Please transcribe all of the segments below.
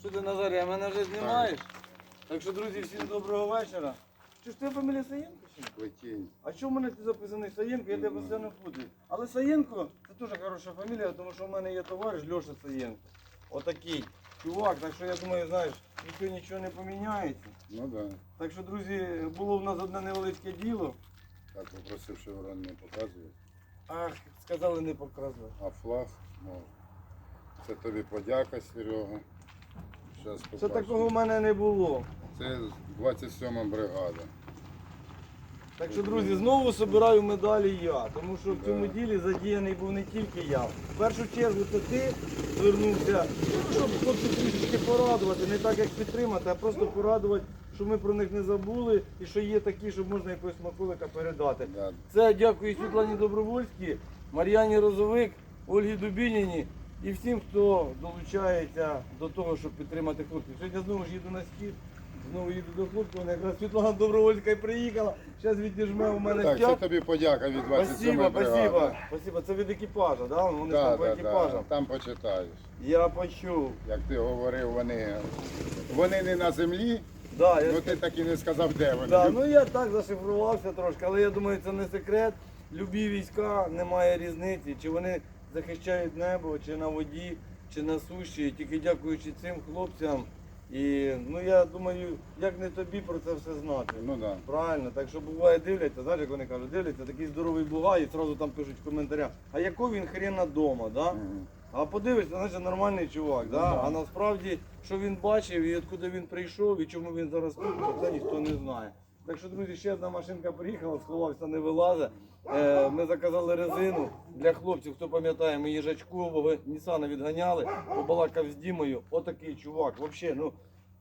Що ти, Назарія, мене вже знімаєш? Так що, друзі, всім доброго вечора. Чи ж ти фамілія Саєнко? чи. А чому в мене ти записаний Саєнко, я тебе постійно путаю. Але Саєнко це дуже хороша фамілія, тому що в мене є товариш Льоша Саєнко. Отакий чувак, так що я думаю, знаєш, ніхто нічого не поміняється. Ну да. Так що, друзі, було в нас одне невеличке діло. Так, попросив шеврон не показувати. Ах, сказали не показувати. А флаг можна. Це тобі подяка, Серега. Щас Це такого в мене не було. Це 27 бригада. Так що, друзі, знову збираю медалі я, тому що в цьому ділі задіяний був не тільки я. В першу чергу то ти звернувся, щоб хлопців трішечки порадувати, не так як підтримати, а просто порадувати, що ми про них не забули і що є такі, щоб можна якогось смаколика передати. Да. Це дякую Світлані Добровольській, Мар'яні Розовик, Ольгі Дубініні і всім, хто долучається до того, щоб підтримати хлопців. Сьогодні знову ж їду на схід, знову їду до хлопців. Вона якраз Світлана Добровольська і приїхала. Зараз відіжме у мене Так, це стяг. тобі подяка від 27 Спасибо, бригади. спасибо, спасибо. Це від екіпажа, да? Вони Да, там по да, екіпажам. да. Там почитаєш. Я почув. Як ти говорив, вони, вони не на землі, Да, я ну ти так і не сказав, де вони. Да, ну я так зашифрувався трошки, але я думаю, це не секрет. Любі війська немає різниці, чи вони захищають небо, чи на воді, чи на суші. Тільки дякуючи цим хлопцям. І ну я думаю, як не тобі про це все знати. Ну да. Правильно, так що буває дивляться, знаєш, як вони кажуть, дивляться, такий здоровий бугай, і одразу там пишуть в коментарях, а якого він хрена дома, да? Мгм. А подивишся, значить нормальний чувак, да? а насправді, що він бачив і откуди він прийшов, і чому він зараз тут, то це ніхто не знає. Так що, друзі, ще одна машинка приїхала, сховався, не вилазить. Е, ми заказали резину для хлопців, хто пам'ятає, ми їжачкового Нісана відганяли, побалакав з Дімою. Отакий чувак. Взагалі, ну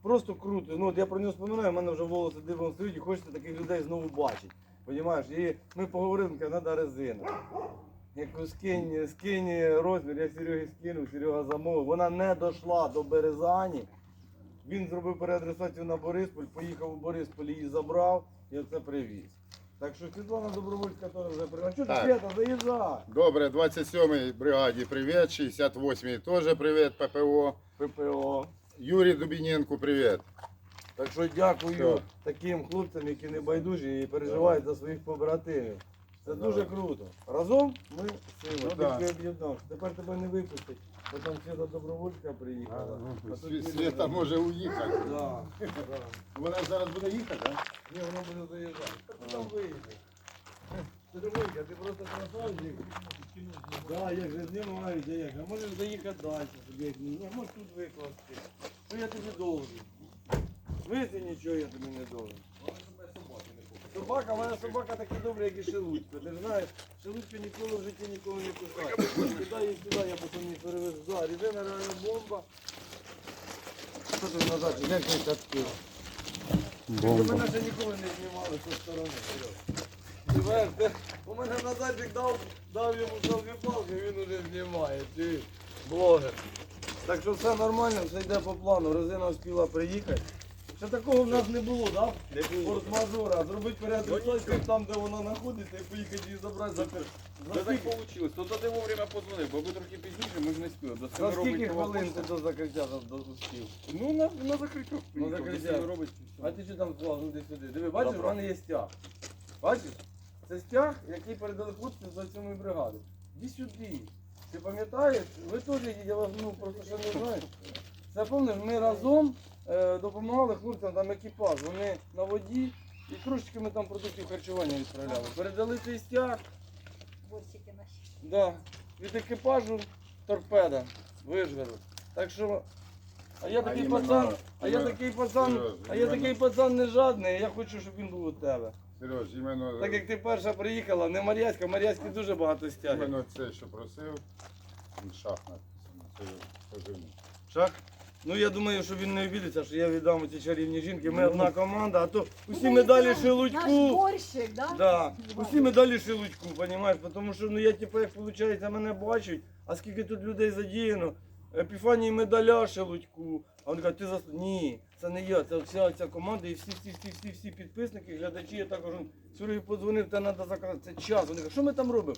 просто круто. Ну, от я про нього споминаю, в мене вже волоси дивом стоїть і хочеться таких людей знову бачити. Понімаєш? І ми поговорили, каже, треба резина. Я кажу, скинь, скинь розмір, я Серегі скинув, Серега замовив. Вона не дійшла до Березані. Він зробив переадресацію на Борисполь, поїхав у Борисполь, її забрав і оце привіз. Так що Світлана Добровольська теж вже привезла. Що ти, Так. Свята, заїжджай. Добре, 27-й бригаді привіт, 68-й теж привіт, ППО. ППО. Юрій Дубіненко, привіт. Так що дякую Все. таким хлопцям, які не байдужі і переживають за своїх побратимів. Це дуже круто. Разом ми сила, Ну, тільки да. об'єднався. Тепер тебе не випустять, бо там Свята Добровольська приїхала. А тут Сві- Юрій Світа може уїхати. Да, да. Вона зараз буде їхати, так? Ні, воно буде заїжджати. Та ти там виїде. Дивися, ти просто красавчик. Да, як же знімають, а як? А можеш заїхати далі, собі як ні. А можеш тут викласти. Що я тобі должен? Виси нічого я тобі не должен. Собака, мене собака така добра, як і шелудько. Ти ж знаєш, шелудько ніколи в житті нікого не кусає. Сюди і сюди я потім не перевезу. Да, різина реально бомба. Що ти назад, як ти катки? Бомба. Мене ще ніколи не знімали з сторони. Де- у мене Назарчик дав, дав йому селфі палки, він уже знімає. Ти блогер. Так що все нормально, все йде по плану. Резина встигла приїхати. Ще такого в нас не було? Да? Форс-мажора. Зробити переадресацію там, де вона знаходиться, і поїхати її забрати за пер- за так скільки, вийшло. То ти вовремя подзвонив, бо ви трохи пізніше, ми ж не спіли. До за семи скільки робить хвилин ти до закриття до- до- Ну, на, на закриття. На закриття. Семи робить. і А все. ти що там склав? Ну, сюди. Диви, бачиш, в мене є стяг. Бачиш? Це стяг, який передали хлопці з 27 бригади. Іди сюди. Ти пам'ятаєш? Ви теж я вас ну, просто ще не знаю. Це пам'ятаєш, ми разом допомагали хлопцям, там екіпаж. Вони на воді і трошечки ми там продуктів харчування відправляли. Передали цей стяг. Босики наші. Да, від екіпажу торпеда, Вижгород. Так що, а я такий іменно- пацан, а я іменно- такий пацан, Серйозно, а я іменно- такий пацан не жадний, я хочу, щоб він був у тебе. Сереж, іменно, Так як ти перша приїхала, не Мар'яська, Мар'яськи дуже багато стягів. іменно це, що просив, він шах написано. Це позивний. Шах? Ну я думаю, що він не обідеться, що я віддам ці чарівні жінки. Ми одна команда, а то усі медалі Наш шелудьку. борщик, да? Да, усі медалі шелудьку, розумієш? Тому що ну я типу, як виходить, мене бачать, а скільки тут людей задіяно. Епіфанії медаля шелудьку, А вони кажуть, ти за ні, це не я, це вся ця команда і всі, всі, всі, всі, всі підписники, глядачі, я також Сергій подзвонив, та треба заказати. Це час. Вони кажуть, що ми там робимо?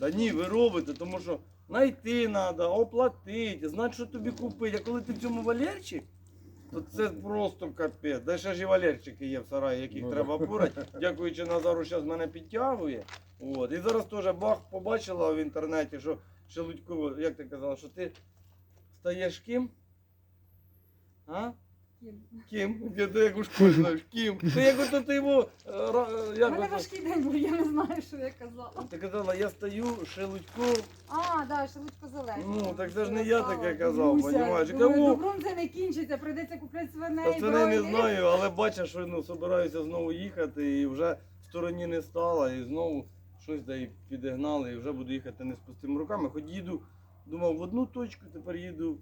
Та ні, ви робите, тому що знайти треба, оплатити, знати, що тобі купити. А коли ти в цьому Валерчик, то це просто капець. Де ще ж і Валерчики є в сараї, яких Ну, треба порати. Дякуючи Назару, зараз мене підтягує. От. І зараз теж бах побачила в інтернеті, що Шелудько, як ти казала, що ти стаєш ким? А? Ким? Я ти як у школі знаєш, ким? Ти як ото ти його. е, ра- У мене важкий день був, я не знаю, що я казала. Ти казала, я стаю Шелудько. А, да, шелудько зелене. Ну, так це ж не я таке казав, понімаєш? Кажу, добром це не кінчиться, прийдеться купляти свиней. Та це не, знаю, але бачиш, що ну, собираюся знову їхати і вже в стороні не стало, і знову щось де і підігнали, і вже буду їхати не з пустими руками. Хоч їду, думав, в одну точку, тепер їду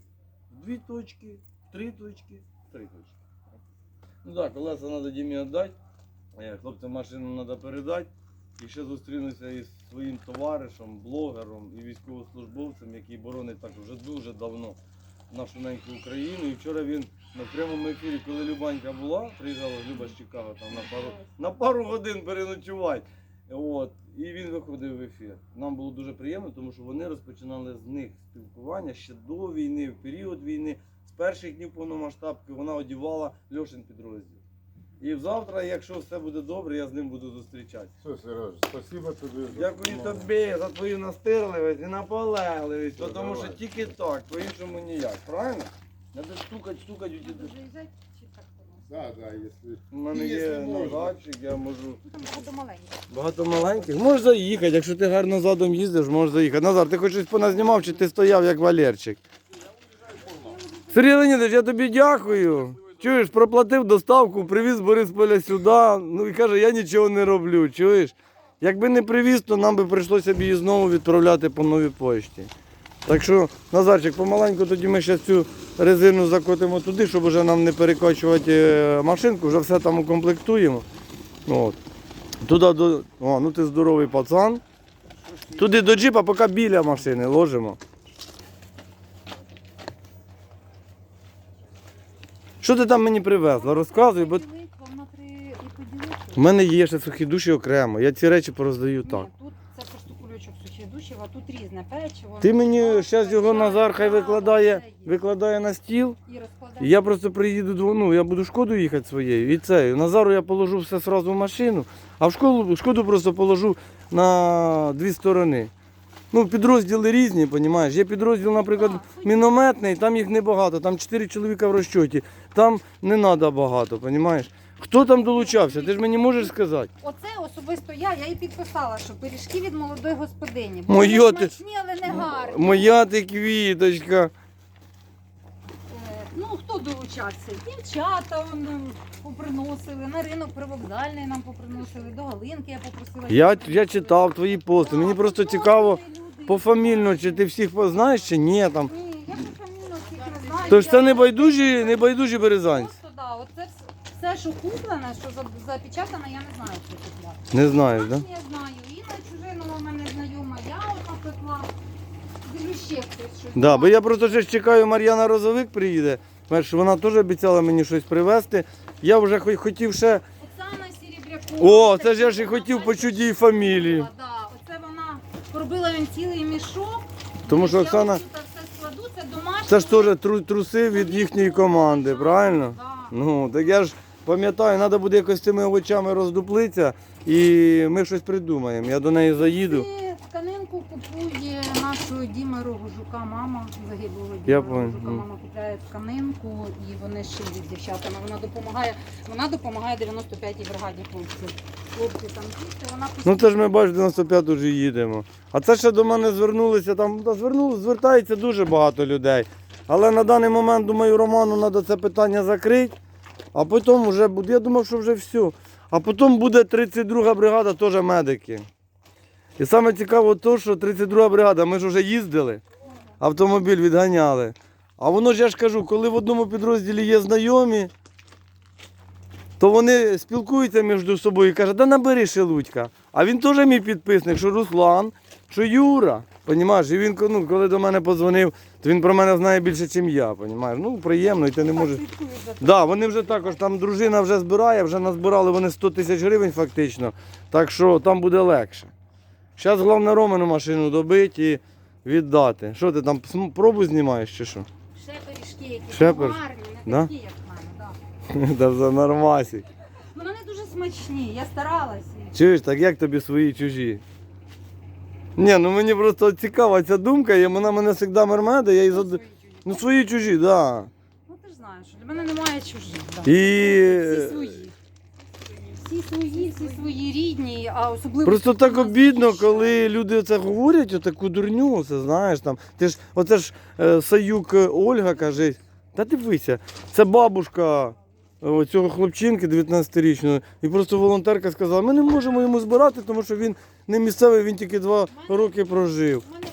в дві точки, три точки, три точки. Ну так, колеса треба Дімі віддати, хлопцям машину треба передати. І ще зустрінуся із своїм товаришем, блогером і військовослужбовцем, який боронить так вже дуже давно нашу неньку Україну. І вчора він на прямому ефірі, коли Любанька була, приїжджала Люба з Чикаго там на пару, на пару годин переночувати. От. І він виходив в ефір. Нам було дуже приємно, тому що вони розпочинали з них спілкування ще до війни, в період війни, перших днів повномасштабки вона одівала Льошин підрозділ. І завтра, якщо все буде добре, я з ним буду зустрічатися. Все, Сережа, спасибо тобі. за Дякую допомогу. тобі за твою настирливість і наполегливість, Все, тому що давай. тільки так, по-іншому ніяк, правильно? Треба стукати, стукати. у тебе. заїжджати чи так? Да, да, если... У мене є можна. я можу. Ну, Там багато маленьких. Багато маленьких. Можеш заїхати, якщо ти гарно задом їздиш, можеш заїхати. Назар, ти хоч щось поназнімав, чи ти стояв як Валерчик? Сергій Леонідович, я тобі дякую. Чуєш, проплатив доставку, привіз Борисполя сюди. Ну і каже, я нічого не роблю. Чуєш? Якби не привіз, то нам би прийшлося б її знову відправляти по новій пошті. Так що, Назарчик, помаленьку тоді ми ще цю резину закотимо туди, щоб вже нам не перекочувати е, машинку, вже все там укомплектуємо. От. Туди до. О, ну ти здоровий пацан. Туди до джипа, поки біля машини ложимо. Що ти там мені привезла? Розказуй, бо Поділить, вам на три і поділити. в мене є ще сухі душі окремо. Я ці речі пороздаю так. Тут це просто кульочок сухих душів, а тут різне печиво. Ти мені зараз його Назар хай викладає, викладає на стіл. І розкладає. Я просто приїду дво- ну, я буду шкоду їхати своєю. І це. Назару я положу все одразу в машину, а в школу, шкоду просто положу на дві сторони. Ну, підрозділи різні, розумієш? Є підрозділ, наприклад, мінометний, там їх небагато, там 4 чоловіка в розчоті, там не треба багато, розумієш? Хто там долучався? Ти ж мені можеш сказати? Оце особисто я, я і підписала, що пиріжки від молодої господині. Вони ти- смачні, але не гарні. Моя ти квіточка. Е, Ну, хто долучався? Дівчата он, ем, поприносили, на ринок привокзальний нам поприносили, до Галинки я попросила. Я, я читав твої пости. Мені просто цікаво люди. Пофамільно, чи ти всіх знаєш, чи ні там. Ні, я пофамільно всіх не знаю. Тож це Я- не байдужі, не байдужі березанці. Просто, да, оце вс- все, що куплене, що за- запечатане, я не знаю, що купляти. Не знаєш, так? Да? Я знаю, і на чужинова в мене знайома, я от напекла. Дивлюсь ще хтось щось. Да, бо я просто ще ж чекаю, Мар'яна Розовик приїде. Знаєш, вона теж обіцяла мені щось привезти. Я вже хо- хотів ще. Оксана Серебрякова. О, це ж я ж і хотів почути її фамілію. Да, пробила він цілий мішок. Тому що Я Оксана, все складу, це домашнє. це ж теж тру- труси від їхньої команди, правильно? Да. Ну, так я ж пам'ятаю, треба буде якось цими овочами роздуплитися і ми щось придумаємо. Я до неї заїду. Тканинку купує нашого Діми Рогожука, мама загиблого Діма Я понял. Рогожука. Мама купляє тканинку і вони шиють з дівчатами. Вона допомагає, вона допомагає 95-й бригаді хлопців. Хлопці там діти, вона Ну це ж ми бачиш, 95 вже їдемо. А це ще до мене звернулися, там та звернули, звертається дуже багато людей. Але на даний момент, думаю, Роману треба це питання закрити, а потім вже буде, я думав, що вже все. А потім буде 32 бригада, теж медики. І саме цікаво то, що 32 бригада, ми ж вже їздили, автомобіль відганяли. А воно ж я ж кажу, коли в одному підрозділі є знайомі, то вони спілкуються між собою і кажуть, да набери Шелудька. А він теж мій підписник, що Руслан, що Юра. Понімаєш? І він, ну, коли до мене подзвонив, то він про мене знає більше, ніж я. Понімаєш? Ну, приємно, і ти не можеш. Так, да, вони вже також, там дружина вже збирає, вже назбирали вони 100 тисяч гривень фактично. Так що там буде легше. Зараз головне Роману машину добити і віддати. Що ти там пробу знімаєш чи що? Ще пиріжки якісь ну, гарні, не Да? такі, як в мене, да. Та за нормасик. Ну, Вони дуже смачні, я старалася. Чуєш, так як тобі свої чужі? Ні, ну мені просто цікава ця думка, і вона мене завжди мермеде, я її зад... Ну свої чужі, так. Да. Ну ти ж знаєш, що для мене немає чужих. Да. І Всі свої. Всі свої, всі свої рідні, а особливо. Просто так обідно, коли люди це говорять, отаку дурню, це знаєш там. Ти ж, оце ж е, Саюк е, Ольга каже, та дивися, це бабушка е, цього хлопчинки 19-річного. І просто волонтерка сказала, ми не можемо йому збирати, тому що він не місцевий, він тільки два роки прожив. У мене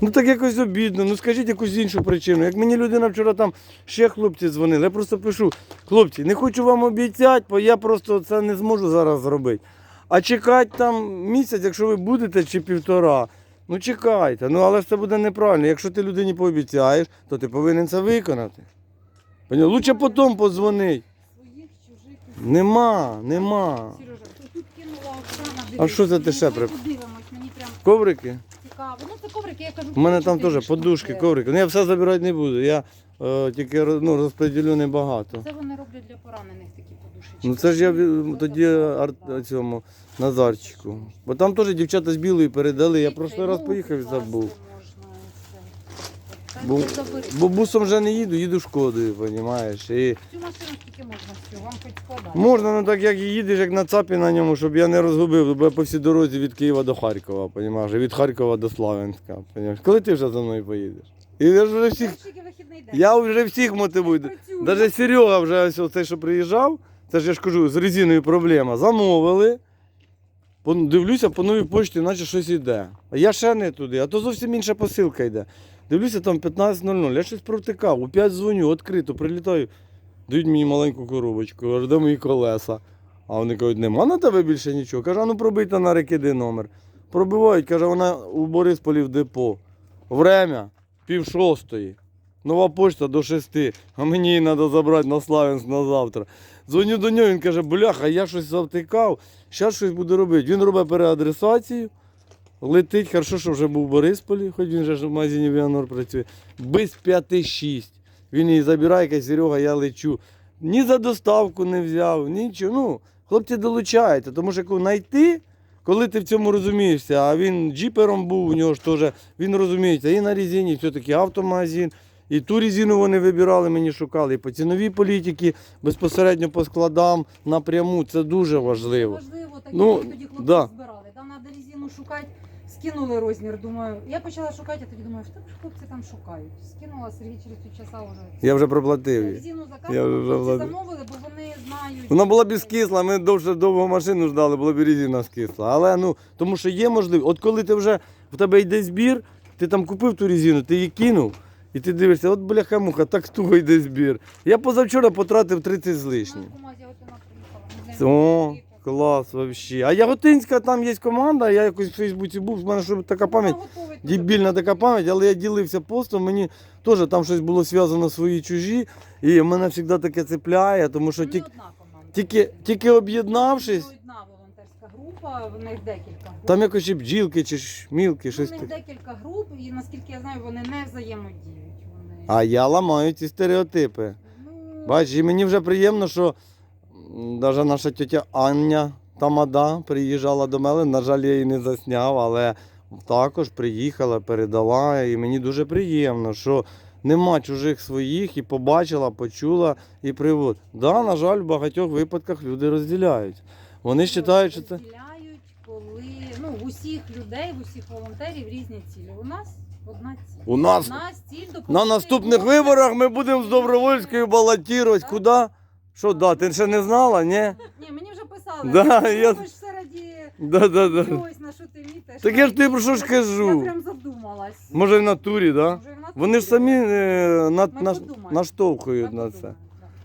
Ну так якось обідно. Ну скажіть якусь іншу причину. Як мені людина вчора там ще хлопці дзвонили, я просто пишу, хлопці, не хочу вам обіцяти, бо я просто це не зможу зараз зробити. А чекати там місяць, якщо ви будете, чи півтора. Ну чекайте, ну але ж це буде неправильно. Якщо ти людині пообіцяєш, то ти повинен це виконати. Поняв? Лучше потім подзвонить. Своїх, чужих. Нема, нема. Сережа, тут- кинула Оксана. А що це ти ще ми при- Подивимось, мені прям Коврики? Цікаво. Воно це коврики, я кажу. У мене там теж подушки, коврики. Ну я все забирати не буду. Я е, тільки ну, розподілю небагато. Це вони роблять для поранених такі подушечки. Ну це ж я тоді ар- цьому Назарчику. Бо там теж дівчата з білої передали. Я прошлий раз поїхав і забув. Бо, бо бусом вже не їду, їду шкодою, розумієш. І Цю машину скільки можна всього, вам хоч складати. можна, ну так як і їдеш, як на цапі на ньому, щоб я не розгубив, бо я по всій дорозі від Києва до Харкова, розумієш, від Харкова до Славянська. Розумієш. Коли ти вже за мною поїдеш? І я вже всіх, тільки вихідний день. я вже всіх мотивую. Працюю. Навіть Серега вже ось цей, що приїжджав, це ж я ж кажу, з резиною проблема. Замовили. Дивлюся, по новій почті, наче щось йде. А я ще не туди, а то зовсім інша посилка йде. Дивлюся, там 15.00, я щось провтикав, у 5 дзвоню, відкрито, прилітаю. Дають мені маленьку коробочку, кажу, де мої колеса. А вони кажуть, нема на тебе більше нічого. Кажу, а ну пробийте на рекиди номер. Пробивають, каже, вона у Борисполі в депо. Время пів шостої. Нова почта до шести, а мені її треба забрати на Славянськ на завтра. Дзвоню до нього, він каже, бляха, я щось завтикав, зараз щось буду робити. Він робить переадресацію, летить, хорошо, що вже був в Борисполі, хоч він же ж в магазині Віанор працює. Без 5-6. Він її забирає, каже, Серега, я лечу. Ні за доставку не взяв, нічого. Ну, хлопці долучаються, тому що коли знайти, коли ти в цьому розумієшся, а він джіпером був, у нього ж теж, він розуміється, і на резині, все-таки автомагазин. І ту резину вони вибирали, мені шукали, і по ціновій політиці, безпосередньо по складам напряму. Це дуже важливо. Важливо, так Ну, ну, тоді хлопці да. збирали. Там шукати, скинули розмір. Думаю, я почала шукати, а тоді думаю, що ж хлопці там шукають. Скинула Сергій через півчаса вже. Я вже проплатив. Резину Я заказували, вже хлопці замовили, бо вони знають. Вона була б і скисла, ми довше довго машину ждали, була б і резина скисла. Але ну, тому що є можливість. От коли ти вже в тебе йде збір, ти там купив ту резину, ти її кинув, і ти дивишся, от бляха муха, так туго йде збір. Я позавчора потратив 30 з лишнім. О, клас вообще. А Яготинська там є команда, я якось в Фейсбуці був, в мене що така пам'ять. Дебільна така пам'ять, але я ділився постом, мені теж там щось було зв'язано свої чужі, і мене завжди таке цепляє, тому що тільки, тільки, тільки об'єднавшись, одна волонтерська група, в них декілька груп. там якось чи бджілки, чи шмілки, У щось них таке. декілька груп, і наскільки я знаю, вони не взаємодіють. Вони... А я ламаю ці стереотипи. Ну, Бачиш, і мені вже приємно, що навіть наша тетя Аня Тамада приїжджала до мене. На жаль, я її не засняв, але також приїхала, передала. І мені дуже приємно, що нема чужих своїх і побачила, почула і привод. Да, на жаль, в багатьох випадках люди розділяють. Вони вважають, що це. розділяють, коли ну, в усіх людей, в усіх волонтерів різні цілі. У нас одна ціль. У нас Одна ціль на наступних виборах ми будемо з Добровольською балотувати. Куди? Що, да, ти ще не знала, ні? Ні, мені вже писали. Да, ти я- робиш все раді Да, да, да. чогось, на що ти мітиш. Так я ж тобі про що ж Я кажу. прям задумалась. Може, в натурі, так? Да? Може, в натурі. Вони ж самі е, на, Ми подумаємо. наштовхують на це. да.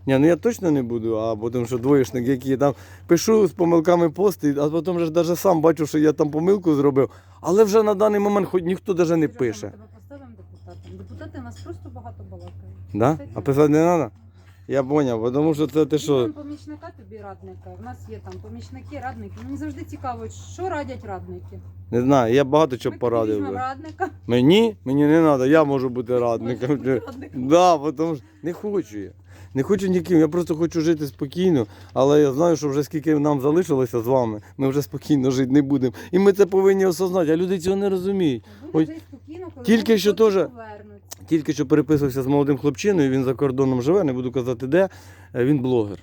Ні, ну я точно не буду, а бо тому що двоєшник, який там пишу з помилками пости, а потім вже навіть сам бачу, що я там помилку зробив. Але вже на даний момент хоч ніхто навіть не Сережа, пише. Ми тебе поставимо депутатом. Депутати у нас просто багато балакають. Да? А писати не треба? Я зрозумів, тому що це ти що. Візьмемо помічника тобі радника. У нас є там помічники, радники. Мені завжди цікаво, що радять радники. Не знаю, я багато чого Ми порадив. візьмемо би. радника. Мені? Мені не треба, я можу бути радником. Бути радником. Да, тому що не хочу я. Не хочу ніким, я просто хочу жити спокійно, але я знаю, що вже скільки нам залишилося з вами, ми вже спокійно жити не будемо. І ми це повинні осознати, а люди цього не розуміють. Буде Ой, жити спокійно, коли тільки що теж-. Тільки що переписувався з молодим хлопчиною, він за кордоном живе, не буду казати де. е, Він блогер.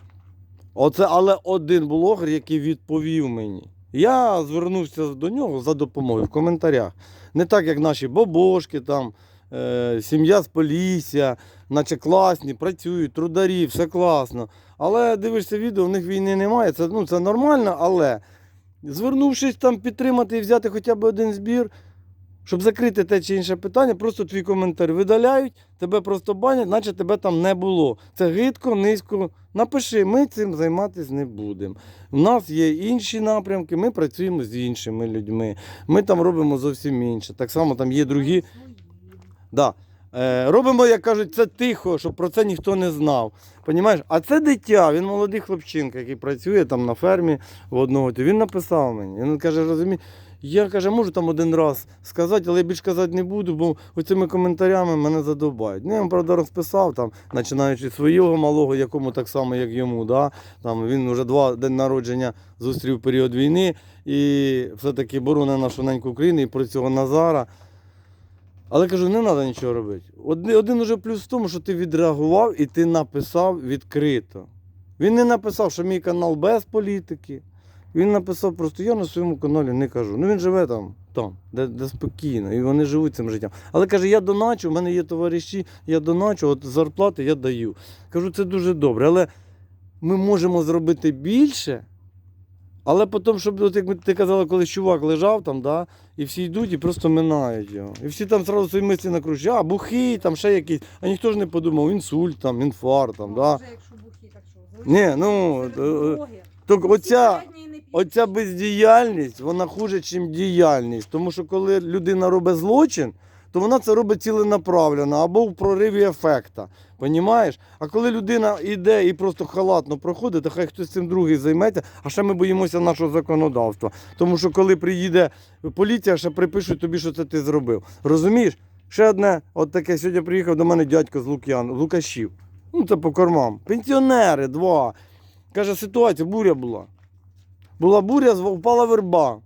Оце але один блогер, який відповів мені. Я звернувся до нього за допомогою в коментарях. Не так, як наші бобошки, там, е, сім'я з Полісся, наче класні, працюють, трударі, все класно. Але дивишся відео, в них війни немає. Це, ну, це нормально, але звернувшись там підтримати і взяти хоча б один збір, щоб закрити те чи інше питання, просто твій коментар видаляють, тебе просто банять, наче тебе там не було. Це гидко, низько. Напиши, ми цим займатися не будемо. У нас є інші напрямки, ми працюємо з іншими людьми. Ми там робимо зовсім інше. Так само там є другі. Да. Е, робимо, як кажуть, це тихо, щоб про це ніхто не знав. Понімаєш? А це дитя, він молодий хлопчинка, який працює там на фермі в одного. Він написав мені. Він каже, розумієш, я каже, можу там один раз сказати, але я більш казати не буду, бо оцими коментарями мене задовбають. Ну, я правда, розписав, там, починаючи свого малого, якому так само, як йому. Да? Там, він вже два день народження зустрів період війни і все-таки боронить нашу неньку Україну і про цього Назара. Але кажу, не треба нічого робити. Один, один уже плюс в тому, що ти відреагував і ти написав відкрито. Він не написав, що мій канал без політики. Він написав просто, я на своєму каналі не кажу. Ну він живе там, там, де, де спокійно, і вони живуть цим життям. Але каже, я доначу, в мене є товариші, я доначу, от зарплати я даю. Кажу, це дуже добре. Але ми можемо зробити більше. Але потім, щоб, от як ти казала, коли чувак лежав там, да, і всі йдуть і просто минають його. І всі там зразу свої мислі накручують, а бухий, там ще якийсь. А ніхто ж не подумав, інсульт, там, інфаркт, там, Ну, да. вже якщо бухі, так що, Ні, ну, е, е. Так оця. Оця бездіяльність, вона хуже, ніж діяльність. Тому що коли людина робить злочин, то вона це робить ціленаправленно або в прориві ефекта. Понімаєш? А коли людина йде і просто халатно проходить, то хай хтось цим другий займеться, а ще ми боїмося нашого законодавства. Тому що коли приїде поліція, ще припишуть тобі, що це ти зробив. Розумієш? Ще одне, от таке, сьогодні приїхав до мене дядько з Лук'ян, Лукашів. Ну, це по кормам. Пенсіонери, два. Каже, ситуація, буря була. Була буря, впала верба,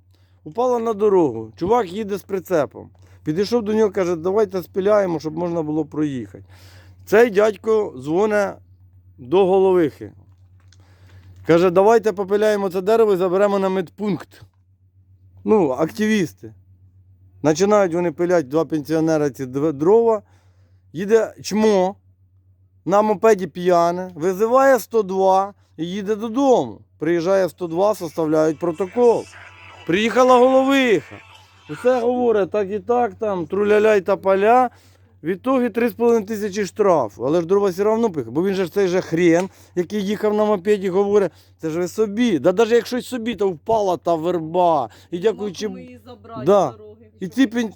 упала на дорогу. Чувак їде з прицепом. Підійшов до нього, каже, давайте спиляємо, щоб можна було проїхати. Цей дядько дзвоне до головихи. Каже, давайте попиляємо це дерево і заберемо на медпункт. Ну, активісти. Починають вони пилять два пенсіонера ці дрова. Їде чмо на мопеді п'яне, визиває 102 і їде додому. Приїжджає 102, составляють протокол. Приїхала головиха. Усе говорить так і так, там, труляля й та поля. Відтоді 3,5 тисячі штраф. Але ж дрова все одно пихає, бо він же ж цей же хрен, який їхав на мопеді, говорить, це ж ви собі. Да навіть якщо й собі, то впала та верба. І дякуючи. Да. І ці пен...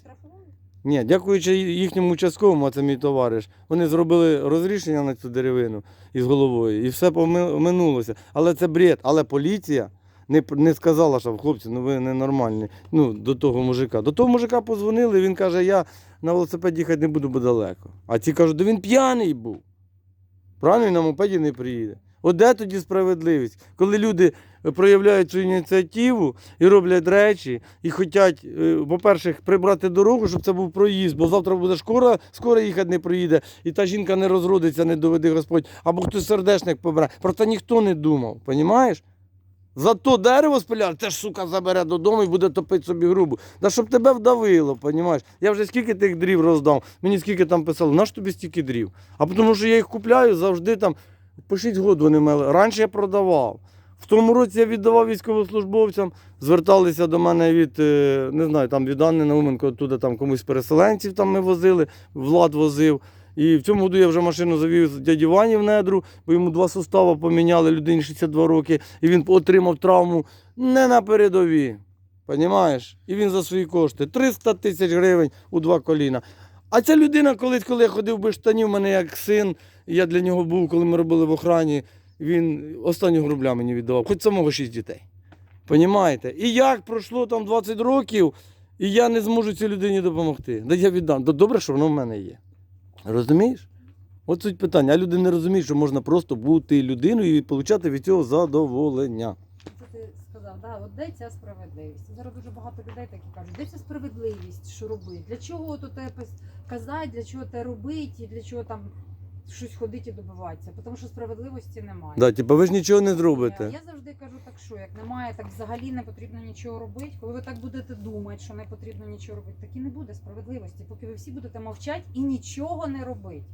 Ні, дякуючи їхньому участковому, а це мій товариш, вони зробили розрішення на цю деревину із головою, і все поминулося. Але це бред. Але поліція не, не сказала, що хлопці, ну ви ненормальні. Ну, до того мужика. До того мужика позвонили, він каже, я на велосипеді їхати не буду, бо далеко. А ті кажуть, да він п'яний був. Правильно, він на мопеді не приїде. От де тоді справедливість? Коли люди проявляють цю ініціативу і роблять речі, і хочуть, е, по-перше, прибрати дорогу, щоб це був проїзд, бо завтра буде скоро, скоро їхати не проїде, і та жінка не розродиться, не доведе Господь, або хтось сердечник побере. Про це ніхто не думав, понімаєш? Зато дерево спиляли, це ж сука забере додому і буде топити собі грубу. Да щоб тебе вдавило, понімаєш? Я вже скільки тих дрів роздав, мені скільки там писали, наш тобі стільки дрів. А тому що я їх купляю завжди там, по 6 років вони мали. Раніше я продавав. В тому році я віддавав військовослужбовцям, зверталися до мене від, е, не знаю, там від Анни Науменко, туди там комусь переселенців там ми возили, Влад возив. І в цьому году я вже машину завів дяді Вані в недру, бо йому два сустави поміняли, людині 62 роки, і він отримав травму не на передовій. Понімаєш? І він за свої кошти. 300 тисяч гривень у два коліна. А ця людина, колись, коли я ходив без штанів, в мене як син, і я для нього був, коли ми робили в охрані, він останню грубля мені віддавав, хоч самого шість дітей. Понімаєте? І як пройшло там 20 років, і я не зможу цій людині допомогти. Да я віддам. Да добре, що воно в мене є. Розумієш? От суть питання. А люди не розуміють, що можна просто бути людиною і отримати від цього задоволення. Це ти сказав, да, от де ця справедливість? Зараз дуже багато людей такі кажуть, де ця справедливість, що робити? Для чого тут те казати, для чого те робити, і для чого там щось ходити і добиватися? Тому що справедливості немає. Да, типу, ви ж нічого не зробите. я завжди кажу так, що як немає, так взагалі не потрібно нічого робити. Коли ви так будете думати, що не потрібно нічого робити, так і не буде справедливості, поки ви всі будете мовчати і нічого не робити.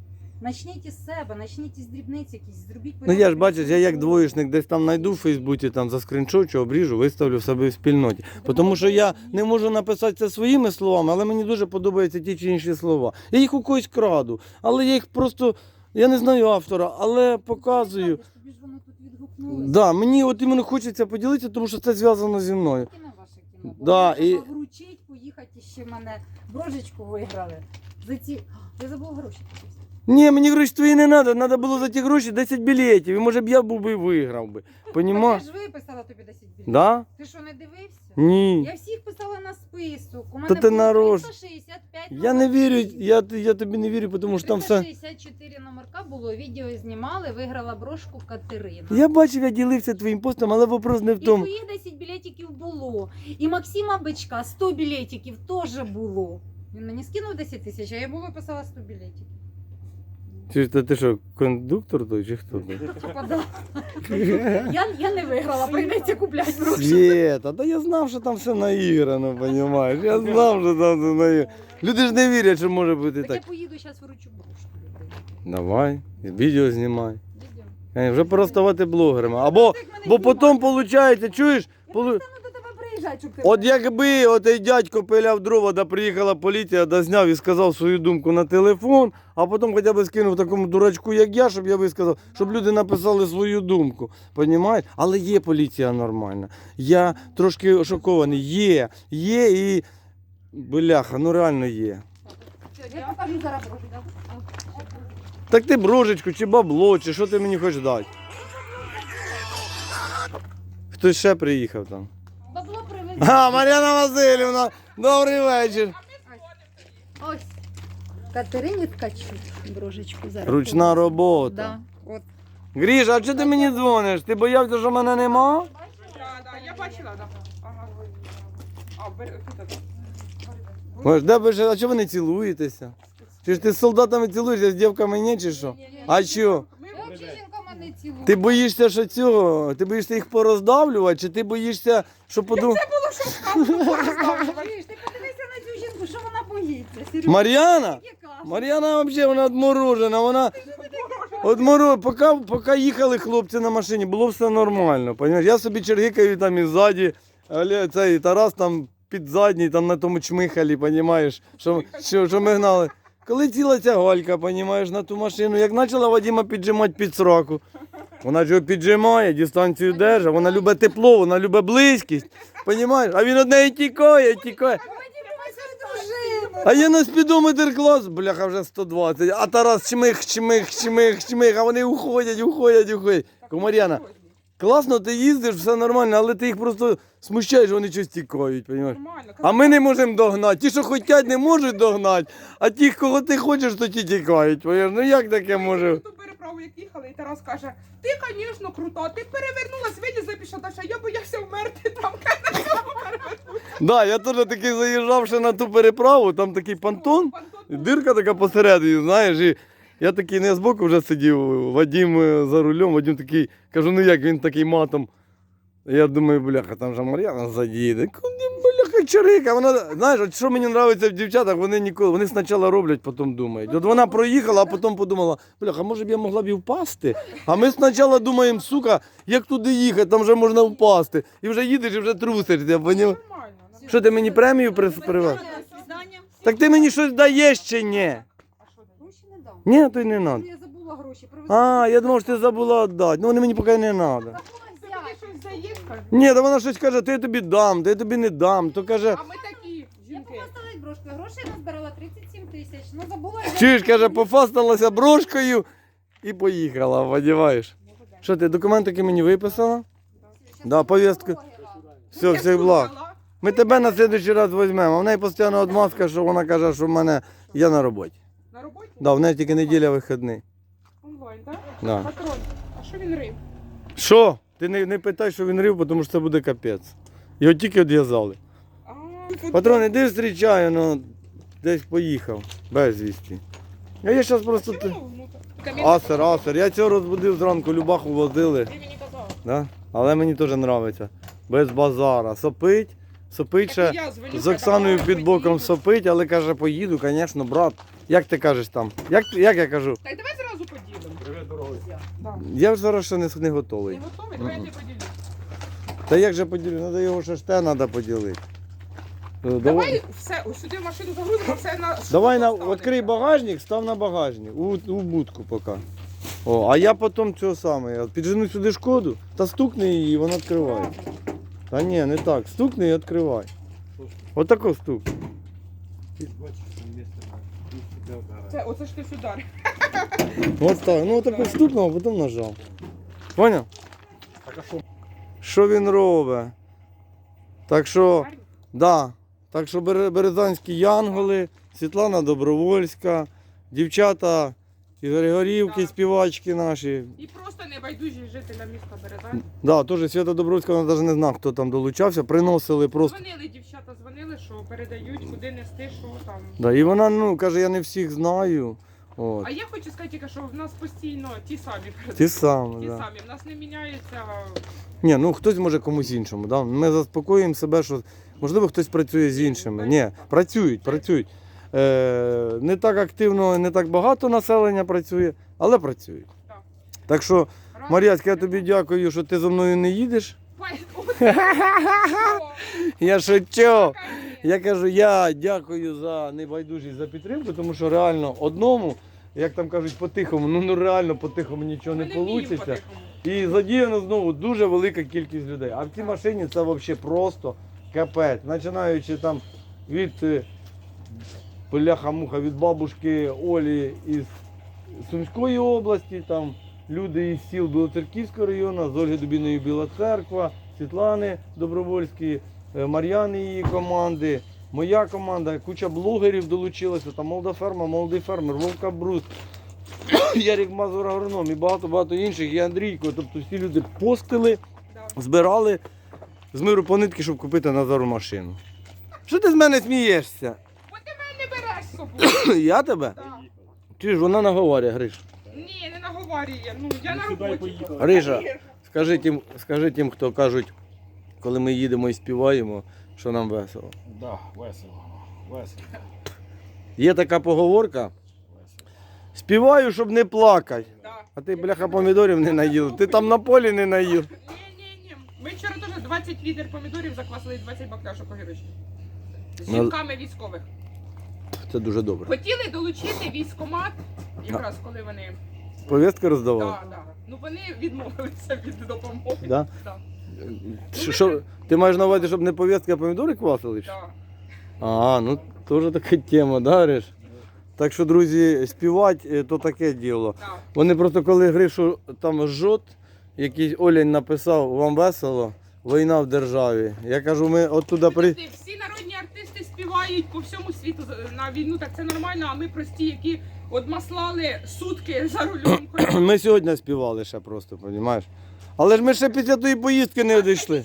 Начніть із себе, начніть із дрібниць якісь, зробіть Ну я ж порядок бачиш, я як двоєшник десь там знайду в Фейсбуці, там заскринчочу, обріжу, виставлю в себе в спільноті. Тому що я не можу написати це своїми словами, але мені дуже подобаються ті чи інші слова. Я їх у когось краду, але я їх просто, я не знаю автора, але показую. Тобі ж воно тут відгукнулося. Да, мені от іменно хочеться поділитися, тому що це зв'язано зі мною. Кіно ваше кіно. Бо Да, мені і- треба вручить, поїхати ще мене брожечку виграли. За ці. Я забула гроші. Ні, мені гроші твої не треба, треба було за ті гроші 10 білетів, і може б я був би виграв би. Так Понімаєш? я ж виписала тобі 10 білетів. Да? Ти що не дивився? Ні. Я всіх писала на список. У мене То ти було нарож. 365 Я не вірю, я, я тобі не вірю, тому що там все. 364 номерка було, відео знімали, виграла брошку Катерина. Я бачив, я ділився твоїм постом, але вопрос не в І тому. твоїх 10 білетиків було. І Максима Бичка 100 білетиків теж було. Він мені скинув 10 тисяч, а я йому виписала 100 білетиків. Чи ж ти, ти що, кондуктор той, чи хто я, я не виграла, прийдеться купляти гроші. Свєта, та я знав, що там все наіграно, понімаєш? Я знав, що там все наіграно. Люди ж не вірять, що може бути Так я так. поїду зараз виручу брошку. Давай, відео знімай. Е, Вже пора блогерами. Або, бо потім виходить, чуєш? Полу- приїжджати, щоб ти От якби отей дядько пиляв дрова, да приїхала поліція, да зняв і сказав свою думку на телефон, а потім хоча б скинув такому дурачку, як я, щоб я висказав, щоб люди написали свою думку. Понімаєш? Але є поліція нормальна. Я трошки шокований. Є, є і. Бляха, ну реально є. Я покажу зараз гроші. да? Так ти брожечку, чи бабло, чи що ти мені хочеш дати? Хтось ще приїхав там. А, Мар'яна Васильівна, добрий вечір. Ось. Катерині ткачу брожечку зараз. Ручна робота. Да. От. Гріш, а чого ти мені дзвониш? Ти боявся, що мене нема? Я бачила, так. Ага. А, бери, де ви ж, а чого ви не цілуєтеся? Чи ж ти з солдатами цілуєшся, з дівками ні, чи що? А не. Ти боїшся, що цього? Ти боїшся їх пороздавлювати, чи ти боїшся, що поду... Чуєш, ти подивися на цю жінку, що вона боїться. Серйозно. Мар'яна? Мар'яна взагалі вона одморожена, вона одморожена. Поки, поки їхали хлопці на машині, було все нормально. Понімаєш? Я собі чергикаю там і ззаді, але цей Тарас там під задній, там на тому чмихалі, понімаєш, що, що, що ми гнали. Коли ціла ця галька, понімаєш, на ту машину, як почала Вадима піджимати під сроку. Вона ж його піджимає, дистанцію держить, вона любить тепло, вона любить близькість. Понімаєш? А він од неї тікає, тікає. А є на спідометр клас, бляха, вже 120, а Тарас чмих, чмих, чмих, чмих, а вони уходять, уходять, уходять. Комар'яна, класно ти їздиш, все нормально, але ти їх просто смущаєш, вони щось тікають? Нормально. А ми не можемо догнати. Ті, що хочуть, не можуть догнати, а ті, кого ти хочеш, то ті тікають. Понімаєш? Ну як таке може? Ту переправу, як їхали, і Тарас каже, ти, звісно, крута, ти перевернулась, вилізла, пішла далі, я боявся вмерти там. Да, я теж такий заїжджав ще на ту переправу, там такий понтон. Дирка така посередині, знаєш, і я такий не збоку вже сидів, Вадим е, за рулем, Вадим такий, кажу, ну як він такий матом. Я думаю, бляха, там же Мар'яна. Куди, бляха, чарика? Вона, знаєш, от що мені подобається в дівчатах, вони ніколи, вони спочатку роблять, потім думають. От вона проїхала, а потім подумала, бляха, може б я могла б і впасти? А ми спочатку думаємо, сука, як туди їхати, там вже можна впасти. І вже їдеш, і вже трусишся, понімаєш? Нормально. Що ти мені премію привез? Так ти мені щось даєш чи ні? А що далі? Гроші не віддам. Ні, то й не треба. Я забула гроші. привезу. А, я думав, що ти забула віддати. Ну вони мені поки не треба. Ти мені щось даєш. Ні, то вона щось каже, то я тобі дам, то я тобі не дам. То каже, А ми такі Я жінки. попастилась брошкою. Грошей назбирала 37 тисяч. Ну забула взяти. чуєш, каже, пофасталася брошкою і поїхала, подіваєш. Що ти документики мені виписала? Щас Да, повістку. Все, всіх благ. Ми тебе на следующий раз візьмемо. А в неї постійно відмазка, що вона каже, що в мене я на роботі. Да, в неї тільки неділя вихідний. Онлайн, так? Да. Патрон, а що він рив? Що? Ти не, не питай, що він рив, тому що це буде капець. Його тільки відв'язали. А, Патрон, іди зустрічаю, ну десь поїхав. Безвісті. А я зараз просто. ти- Асер, асер. Я цього розбудив зранку, любаху возили. Ти мені казав. Да? Але мені теж подобається. Без базара. Сопить, сопить ще. З Оксаною під боком сопить, але каже, поїду, звісно, брат. Як ти кажеш там? Як, як я кажу? Так давай зразу поділимо. Привіт, дорогой. Да. Я ж зараз ще не, не Не готовий. готовий? Давай я тебе поділю. Та як же поділю? Треба його ще ж те треба поділити. Е, Давай, Давай все, ось сюди в машину загрузимо, все на давай на, відкрий багажник, став на багажник, у, у будку поки. О, а я потім цього саме, я піджену сюди шкоду та стукни її, і вона відкривається. Та ні, не так. Стукни і відкривай. Отако стук. Це, оце ж ти сюди. Ось так. Ну так стукнув, а потім нажав. Поняв? Так а що? Що він робить? Так що, да. Так що Бере- березанські янголи, Світлана Добровольська, дівчата із Григорівки, Так. співачки наші. І просто небайдужі жителя міста Березань. Да, теж Свята Добровольська, вона навіть не знав, хто там долучався, приносили просто. Дзвонили дівчата, дзвонили, що передають, куди нести, що там. Да, і вона ну, каже, я не всіх знаю. От. А я хочу сказати, тільки, що в нас постійно ті самі передають. Ті самі, Ті да. самі. В нас не міняється. Ні, ну хтось може комусь іншому. Да? Ми заспокоюємо себе, що можливо хтось працює з іншими. Ні, працюють, працюють. Е, не так активно, не так багато населення працює, але працюють. Так. Так що, Мар'яцька, я тобі дякую, що ти зі мною не їдеш. Я шучу. Я кажу, я дякую за небайдужість, за підтримку, тому що реально одному, як там кажуть, по-тихому, ну, ну реально по-тихому нічого не вийде. І задіяно знову дуже велика кількість людей. А в цій машині це взагалі просто капець. Починаючи там від бляха-муха, від бабушки Олі із Сумської області, там люди із сіл Білоцерківського району, з Ольги Дубіної Біла Церква, Світлани Добровольської, е, Мар'яни її команди. Моя команда, куча блогерів долучилася, там молода ферма, молодий фермер, Вовка Брус, Ярік Мазур агроном і багато-багато інших, і Андрійко. Тобто всі люди постили, збирали з миру по нитки, щоб купити Назару машину. Що ти з мене смієшся? Бо ти мене не береш з собою. Я тебе? Так. Чи ж вона наговорює, Гриш? Ні, не наговорює. Ну, я на сюди роботі. Гриша, скажи тим, скажи тим, хто кажуть, коли ми їдемо і співаємо, що нам весело. Да, весело. Весело. Є така поговорка: Весело. співаю, щоб не плакати. Да. А ти, бляха, помідорів не наїв. Ти там на полі не наїв. Ні, ні, ні. Ми вчора теж 20 літр помідорів заквасили і 20 баклашок огірочків. З Ну, жінками військових. Це дуже добре. Хотіли долучити військомат, якраз коли вони. Повістки роздавав? Да, да. Ну вони відмовилися від допомоги. Да? Да, Що, що, ти маєш на увазі, щоб не повістки, а помідори квасили? чи? да. А, ну теж така тема, да, Гриш? Так що, друзі, співати е, то таке діло. да. Вони просто коли Гришу там жжот, якийсь Олень написав, вам весело, війна в державі. Я кажу, ми оттуда при. Всі народні артисти по всьому світу на війну, так це нормально, а ми прості, які одмаслали сутки за рулем. Ми сьогодні співали ще просто, розумієш? Але ж ми ще після тої поїздки не одійшли.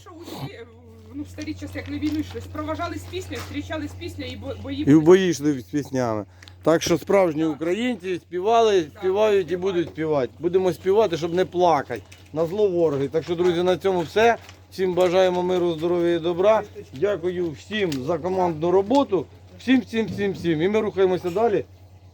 Ну, в старі часи, як на війну йшли, проважали з піснею, зустрічали з піснею і бо- бої. І в бої йшли з піснями. Так що справжні українці співали, співають і будуть співати. Будемо співати, щоб не плакати. На зло вороги. Так що, друзі, на цьому все. Всім бажаємо миру, здоров'я і добра. Дякую всім за командну роботу. Всім, всім, всім, всім. І ми рухаємося далі.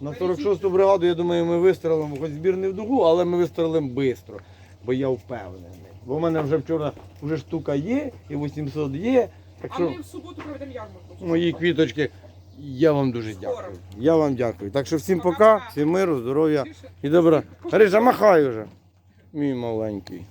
На 46-ту бригаду, я думаю, ми вистрелимо хоч збір не в дугу, але ми вистрелимо швидко. Бо я впевнений. Бо в мене вже вчора вже штука є, і 800 є. Так А ми в суботу проведемо ярмарку. мої квіточки. Я вам дуже дякую. Я вам дякую. Так що всім Пока, всім миру, здоров'я і добра. Грижа, махай уже. Мій маленький.